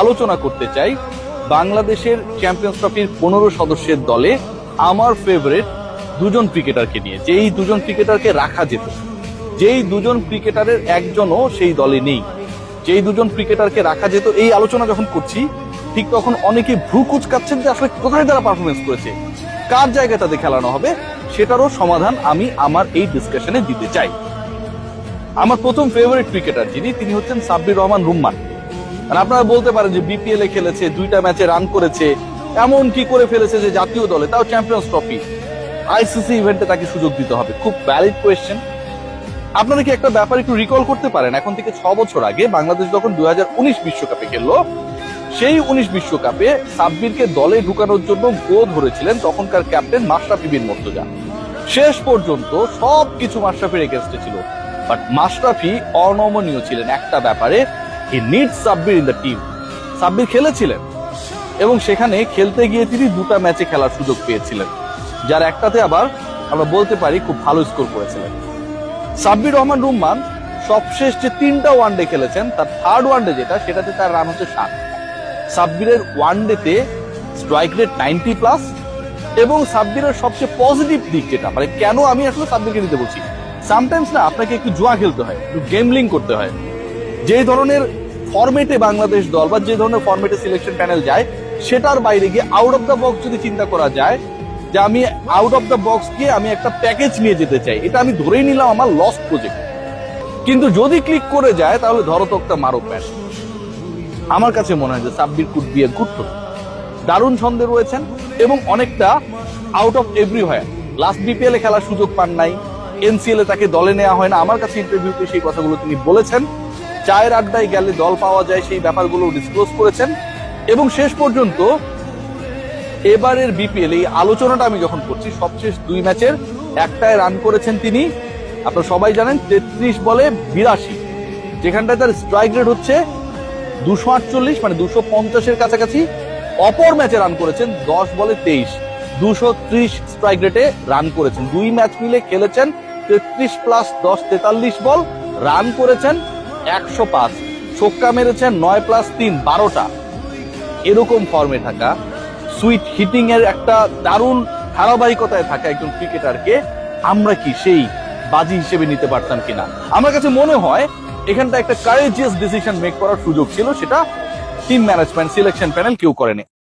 আলোচনা করতে চাই বাংলাদেশের চ্যাম্পিয়ন্স ট্রফির পনেরো সদস্যের দলে আমার ফেভারিট দুজন ক্রিকেটারকে নিয়ে, যেই দুজন ক্রিকেটারকে রাখা যেত। যেই দুজন ক্রিকেটারের একজনও সেই দলে নেই। যেই দুজন ক্রিকেটারকে রাখা যেত, এই আলোচনা যখন করছি, ঠিক তখন অনেকে ভ্রু কুচকাচ্ছেন যে আসলে কোথায় তারা পারফরমেন্স করেছে, কার জায়গায় তাদের খেলানো হবে, সেটারও সমাধান আমি আমার এই ডিসকাশনে দিতে চাই। আমার প্রথম ফেভারিট ক্রিকেটার যিনি, তিনি হচ্ছেন সাব্বির রহমান রুম্মান। আর আপনারা বলতে পারেন যে বিপিএল এ খেলেছে, দুইটা ম্যাচে রান করেছে, এমন কি করে ফেলেছে যে জাতীয় দলে, তাও চ্যাম্পিয়ন্স ট্রফি আইসিসি ইভেন্টে তাকে সুযোগ দিতে হবে। খুব ভ্যালিড কোয়েশ্চেন আপনারা কি একটা ব্যাপার একটু রিকল করতে পারেন? এখন থেকে ছ বছর আগে বাংলাদেশ যখন দুই হাজার উনিশ বিশ্বকাপে খেললো, সেই উনিশ বিশ্বকাপে সাব্বিরকে দলে ঢুকানোর জন্য গো ধরেছিলেন তখনকার ক্যাপ্টেন মাশরাফি বিন মর্তজা। শেষ পর্যন্ত সব কিছু মাশরাফির এগেনস্টে ছিল। বাট মাশরাফি অনমনীয় ছিলেন একটা ব্যাপারে। He need Sabbir in the team Sabbir খেলেছিলেন এবং সেখানে খেলতে গিয়ে তিনি দুটা ম্যাচে খেলার সুযোগ পেয়েছিলেন, যার একটাতে আবার আমরা বলতে পারি খুব ভালো স্কোর করেছিলেন। সাব্বির রহমান রুম্মান সবশেষ যে তিনটা ওয়ানডে খেলেছেন, তার থার্ড ওয়ানডে যেটা, সেটাতে তার রান হচ্ছে সাত। সাব্বিরের ওয়ানডেতে স্ট্রাইক রেট নাইনটি প্লাস এবং সাব্বিরের সবচেয়ে পজিটিভ দিক যেটা মানে কেন আমি আসলে সাব্বিরকে নিতে বলছি? সামটাইমস না, আপনাকে একটু জুয়া খেলতে হয়, একটু গেমলিং করতে হয়। যে ধরনের ফরম্যাটে বাংলাদেশ দল বা যে ধরনের ফরম্যাটে সিলেকশন প্যানেল যায়, সেটার বাইরে গিয়ে আউট অফ দ্য বক্স যদি চিন্তা করা যায়, যে আমি আউট অফ দ্য বক্স গিয়ে আমি একটা প্যাকেজ নিয়ে যেতে চাই, এটা আমি ধরেই নিলাম আমার লস প্রজেক্ট কিন্তু যদি ক্লিক করে যায়, তাহলে ধরো তো একটা মারো প্যান আমার কাছে মনে হয় যে সাব্বির বি এ গুড দারুণ ছন্দে রয়েছেন এবং অনেকটা out of everywhere last BPL এ খেলার সুযোগ পান নাই এনসিএল এ তাকে দলে নেওয়া হয় না। আমার কাছে ইন্টারভিউতে সেই কথাগুলো তিনি বলেছেন। চায়ের আড্ডায় গেলে দল পাওয়া যায় সেই ব্যাপারগুলো ডিসক্লোজ করেছেন। এবং শেষ পর্যন্ত এবারের বিপিএল এই আলোচনাটা আমি যখন করছি, সবশেষ দুই ম্যাচের একটায় রান করেছেন তিনি। আপনারা সবাই জানেন, তেত্রিশ বলে বিরাশি। যেখানটায় তার স্ট্রাইক রেট হচ্ছে দুশো আটচল্লিশ মানে দুশো পঞ্চাশের কাছাকাছি। অপর ম্যাচে রান করেছেন দশ বলে তেইশ। দুশো ত্রিশ স্ট্রাইক রেটে রান করেছেন। দুই ম্যাচ মিলে খেলেছেন তেত্রিশ প্লাস দশ তেতাল্লিশ বল রান করেছেন। একশো পাঁচ। ছক্কা মেরেছেন নয় প্লাস তিন, বারোটা। এরকম ফর্মে থাকা। সুইট হিটিং এর একটা দারুণ ধারাবাহিকতায় থাকা একজন ক্রিকেটারকে আমরা কি সেই বাজি হিসেবে নিতে পারতাম কিনা? আমার কাছে মনে হয় এখানটা একটা কারেজিয়াস ডিসিশন মেক করার সুযোগ ছিল, সেটা টিম ম্যানেজমেন্ট সিলেকশন প্যানেল কেউ করেনি।